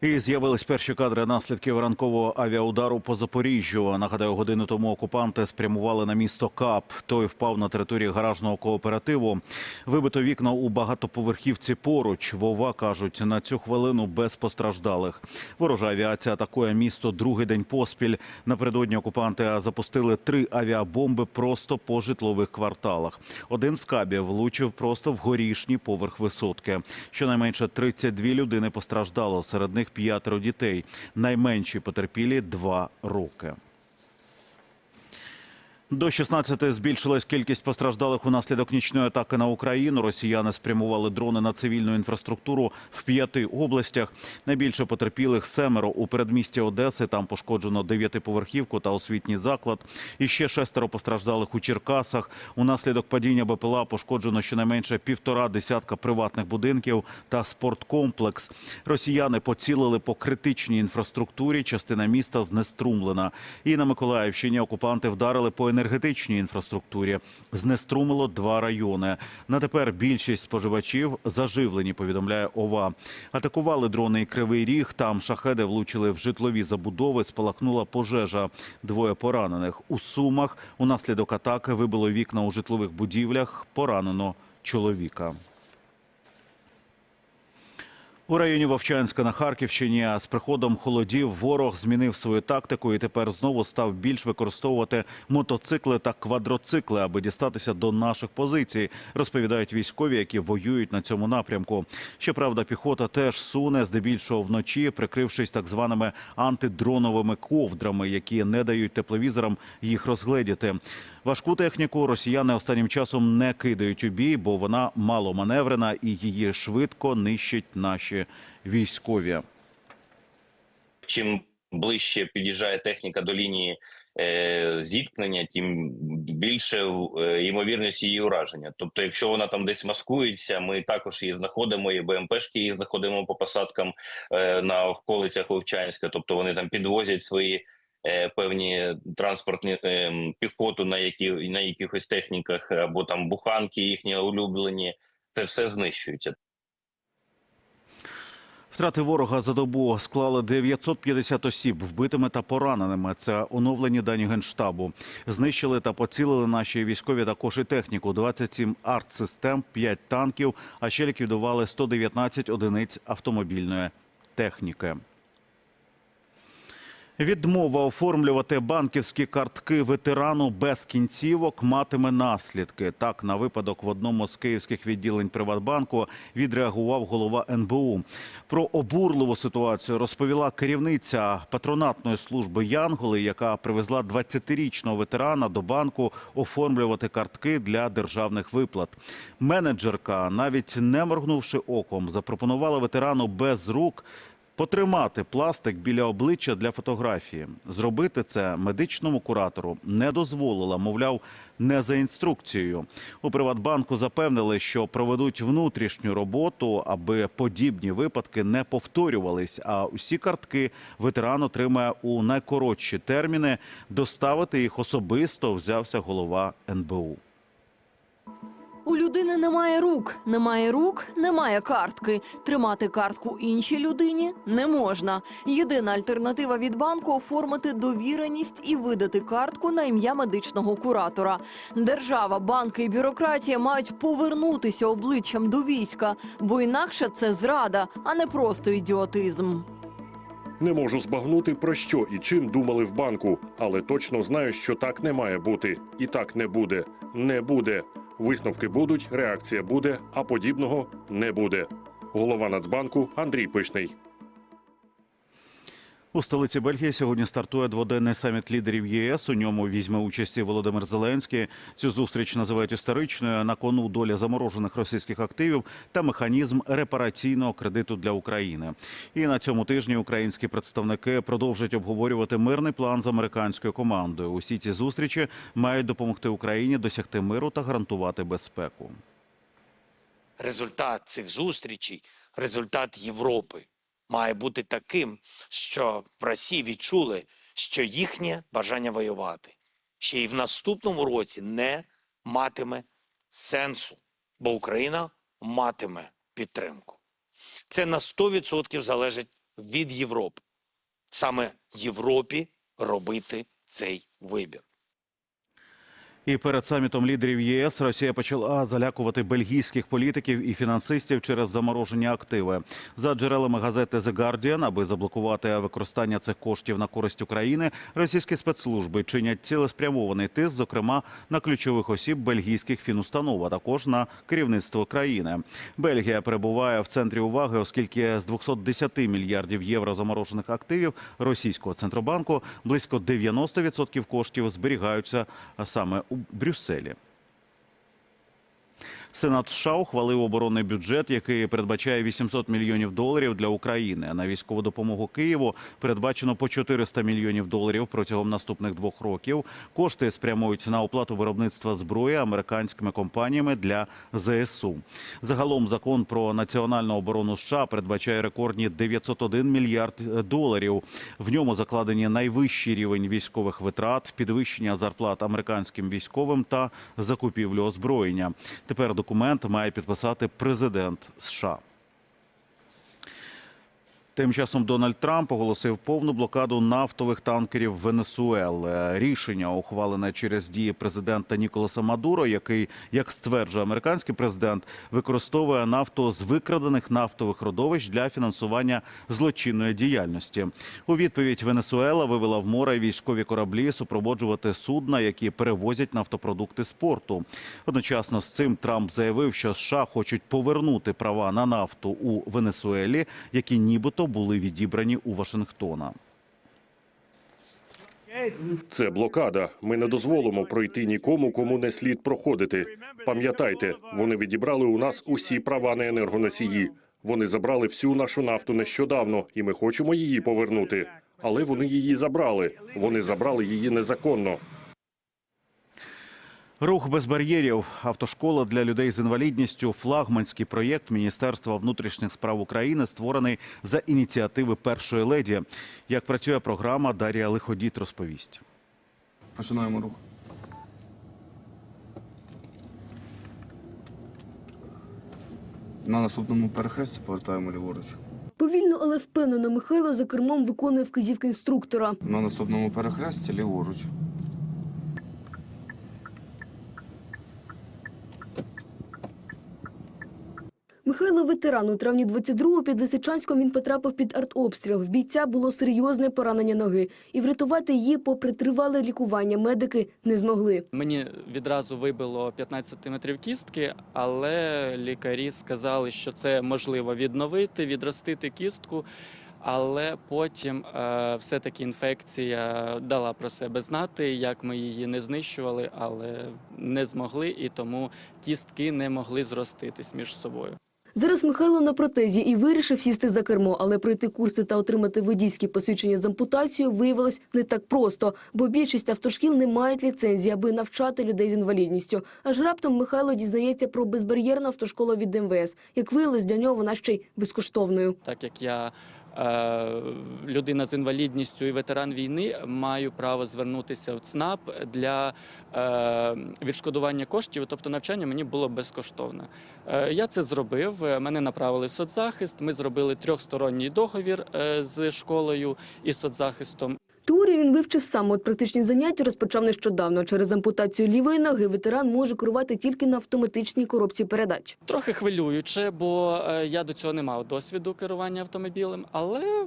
І з'явились перші кадри наслідків ранкового авіаудару по Запоріжжю. Нагадаю, годину тому окупанти спрямували на місто Кап. Той впав на території гаражного кооперативу. Вибито вікна у багатоповерхівці поруч. Вова кажуть, на цю хвилину без постраждалих. Ворожа авіація атакує місто другий день поспіль. Напередодні окупанти запустили три авіабомби просто по житлових кварталах. Один з кабів влучив просто в горішній поверх висотки. Щонайменше 32 людини постраждало. Серед них п'ятеро дітей. Найменші потерпілі два роки. До 16 збільшилась кількість постраждалих унаслідок нічної атаки на Україну. Росіяни спрямували дрони на цивільну інфраструктуру в п'яти областях. Найбільше потерпілих семеро у передмісті Одеси. Там пошкоджено дев'ятиповерхівку та освітній заклад. І ще шестеро постраждалих у Черкасах. Унаслідок падіння БПЛА пошкоджено щонайменше півтора десятка приватних будинків та спорткомплекс. Росіяни поцілили по критичній інфраструктурі. Частина міста знеструмлена. І на Миколаївщині окупанти вдарили по енергетичній інфраструктурі. Знеструмило два райони. На тепер більшість споживачів заживлені, повідомляє ОВА. Атакували дрони Кривий Ріг. Там шахеди влучили в житлові забудови. Спалахнула пожежа. Двоє поранених. У Сумах унаслідок атаки вибило вікна у житлових будівлях. Поранено чоловіка. У районі Вовчанська на Харківщині з приходом холодів ворог змінив свою тактику і тепер знову став більш використовувати мотоцикли та квадроцикли, аби дістатися до наших позицій. Розповідають військові, які воюють на цьому напрямку. Щоправда, піхота теж суне здебільшого вночі, прикрившись так званими антидроновими ковдрами, які не дають тепловізорам їх розгледіти. Важку техніку росіяни останнім часом не кидають у бій, бо вона маломаневрена і її швидко нищать наші військові. чим ближче під'їжджає техніка до лінії е, зіткнення, тим більше е, ймовірність її ураження. Тобто, якщо вона там десь маскується, ми також її знаходимо, і БМПшки її знаходимо по посадкам е, на околицях Вовчанська. Тобто вони там підвозять свої. Е, Певні транспортні е, піхоту на які на якихось техніках або там буханки їхні улюблені, це все знищується. Втрати ворога за добу склали 950 осіб вбитими та пораненими. Це оновлені дані генштабу. Знищили та поцілили наші військові також і техніку. 27 артсистем, 5 танків, а ще ліквідували 119 одиниць автомобільної техніки. Відмова оформлювати банківські картки ветерану без кінцівок матиме наслідки. Так, на випадок в одному з київських відділень Приватбанку відреагував голова НБУ. Про обурливу ситуацію розповіла керівниця патронатної служби Янголи, яка привезла 20-річного ветерана до банку оформлювати картки для державних виплат. Менеджерка, навіть не моргнувши оком, запропонувала ветерану без рук Потримати пластик біля обличчя для фотографії. Зробити це медичному куратору не дозволила, мовляв, не за інструкцією. У Приватбанку запевнили, що проведуть внутрішню роботу, аби подібні випадки не повторювались. А усі картки ветеран отримає у найкоротші терміни. Доставити їх особисто взявся голова НБУ. Людини немає рук, немає рук, немає картки. Тримати картку іншій людині не можна. Єдина альтернатива від банку оформити довіреність і видати картку на ім'я медичного куратора. Держава, банки і бюрократія мають повернутися обличчям до війська, бо інакше це зрада, а не просто ідіотизм. Не можу збагнути про що і чим думали в банку, але точно знаю, що так не має бути. І так не буде. Не буде. Висновки будуть, реакція буде, а подібного не буде. Голова Нацбанку Андрій Пишний. У столиці Бельгії сьогодні стартує дводенний саміт лідерів ЄС. У ньому візьме участь і Володимир Зеленський. Цю зустріч називають історичною. На кону доля заморожених російських активів та механізм репараційного кредиту для України. І на цьому тижні українські представники продовжать обговорювати мирний план з американською командою. Усі ці зустрічі мають допомогти Україні досягти миру та гарантувати безпеку. результат цих зустрічей, результат Європи має бути таким, що в Росії відчули, що їхнє бажання воювати ще й в наступному році не матиме сенсу, бо Україна матиме підтримку. Це на 100% залежить від Європи. Саме Європі робити цей вибір. І перед самітом лідерів ЄС Росія почала залякувати бельгійських політиків і фінансистів через заморожені активи. За джерелами газети The Guardian, аби заблокувати використання цих коштів на користь України, російські спецслужби чинять цілеспрямований тиск, зокрема на ключових осіб бельгійських фінустанов, а також на керівництво країни. Бельгія перебуває в центрі уваги, оскільки з 210 мільярдів євро заморожених активів російського центробанку близько 90% коштів зберігаються саме у Брюсселі. Сенат США ухвалив оборонний бюджет, який передбачає 800 мільйонів доларів для України. На військову допомогу Києву передбачено по 400 мільйонів доларів протягом наступних двох років. Кошти спрямують на оплату виробництва зброї американськими компаніями для ЗСУ. Загалом закон про національну оборону США передбачає рекордні 901 мільярд доларів. В ньому закладені найвищий рівень військових витрат, підвищення зарплат американським військовим та закупівлю озброєння. Тепер документ має підписати президент США. Тим часом Дональд Трамп оголосив повну блокаду нафтових танкерів Венесуели. Рішення ухвалене через дії президента Ніколаса Мадуро, який, як стверджує американський президент, використовує нафту з викрадених нафтових родовищ для фінансування злочинної діяльності. У відповідь Венесуела вивела в море військові кораблі супроводжувати судна, які перевозять нафтопродукти з порту. Одночасно з цим Трамп заявив, що США хочуть повернути права на нафту у Венесуелі, які нібито були відібрані у Вашингтона. Це блокада. Ми не дозволимо пройти нікому, кому не слід проходити. Пам'ятайте, вони відібрали у нас усі права на енергоносії. Вони забрали всю нашу нафту нещодавно, і ми хочемо її повернути. Але вони її забрали. Вони забрали її незаконно. Рух без бар'єрів, автошкола для людей з інвалідністю, флагманський проєкт Міністерства внутрішніх справ України, створений за ініціативи першої леді. Як працює програма, Дар'я Лиходіт розповість. Починаємо рух. На наступному перехресті повертаємо ліворуч. Повільно, але впевнено Михайло за кермом виконує вказівки інструктора. На наступному перехресті ліворуч. Михайло ветеран. У травні 22-го під Лисичанськом він потрапив під артобстріл. В бійця було серйозне поранення ноги. І врятувати її, попри тривале лікування, медики не змогли. Мені відразу вибило 15 сантиметрів кістки, але лікарі сказали, що це можливо відновити, відростити кістку. Але потім е, все-таки інфекція дала про себе знати, як ми її не знищували, але не змогли, і тому кістки не могли зроститись між собою. Зараз Михайло на протезі і вирішив сісти за кермо, але пройти курси та отримати водійські посвідчення з ампутацією виявилось не так просто, бо більшість автошкіл не мають ліцензії, аби навчати людей з інвалідністю. Аж раптом Михайло дізнається про безбар'єрну автошколу від МВС. Як виявилось, для нього вона ще й безкоштовною. Так як я людина з інвалідністю і ветеран війни, маю право звернутися в ЦНАП для е, відшкодування коштів, тобто навчання мені було безкоштовне. Е, я це зробив. е, Мене направили в соцзахист. Ми зробили трьохсторонній договір е, з школою і соцзахистом. Теорію він вивчив сам. От практичні заняття розпочав нещодавно. Через ампутацію лівої ноги ветеран може керувати тільки на автоматичній коробці передач. Трохи хвилююче, бо е, я до цього не мав досвіду керування автомобілем, але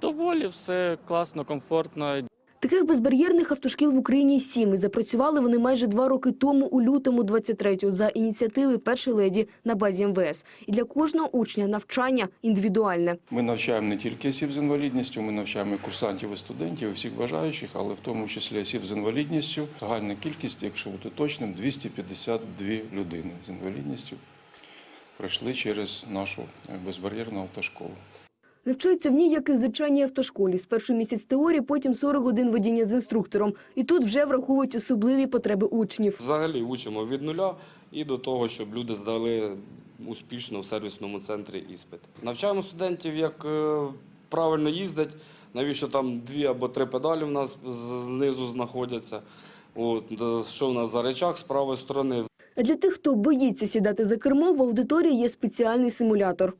доволі все класно, комфортно. Таких безбар'єрних автошкіл в Україні сім. І запрацювали вони майже два роки тому, у лютому 23-го, за ініціативи першої леді на базі МВС. І для кожного учня навчання індивідуальне. Ми навчаємо не тільки осіб з інвалідністю, ми навчаємо і курсантів і студентів, і всіх бажаючих, але в тому числі осіб з інвалідністю. Загальна кількість, якщо бути точним, 252 людини з інвалідністю пройшли через нашу безбар'єрну автошколу. Навчаються в ній, як і в звичайній автошколі. Спершу місяць теорії, потім 40 годин водіння з інструктором. І тут вже враховують особливі потреби учнів. Взагалі учимо від нуля і до того, щоб люди здали успішно в сервісному центрі іспит. Навчаємо студентів, як е, правильно їздить, навіщо там дві або три педалі в нас знизу знаходяться. От, е, що в нас за речах з правої сторони. Для тих, хто боїться сідати за кермо, в аудиторії є спеціальний симулятор.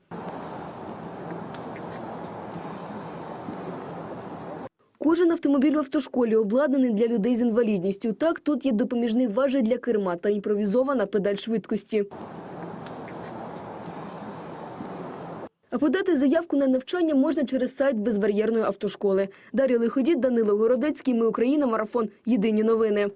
Кожен автомобіль в автошколі обладнаний для людей з інвалідністю. Так, тут є допоміжний важіль для керма та імпровізована педаль швидкості. А подати заявку на навчання можна через сайт безбар'єрної автошколи. Дар'я Лиходід, Данило Городецький. Ми Україна. Марафон. Єдині новини.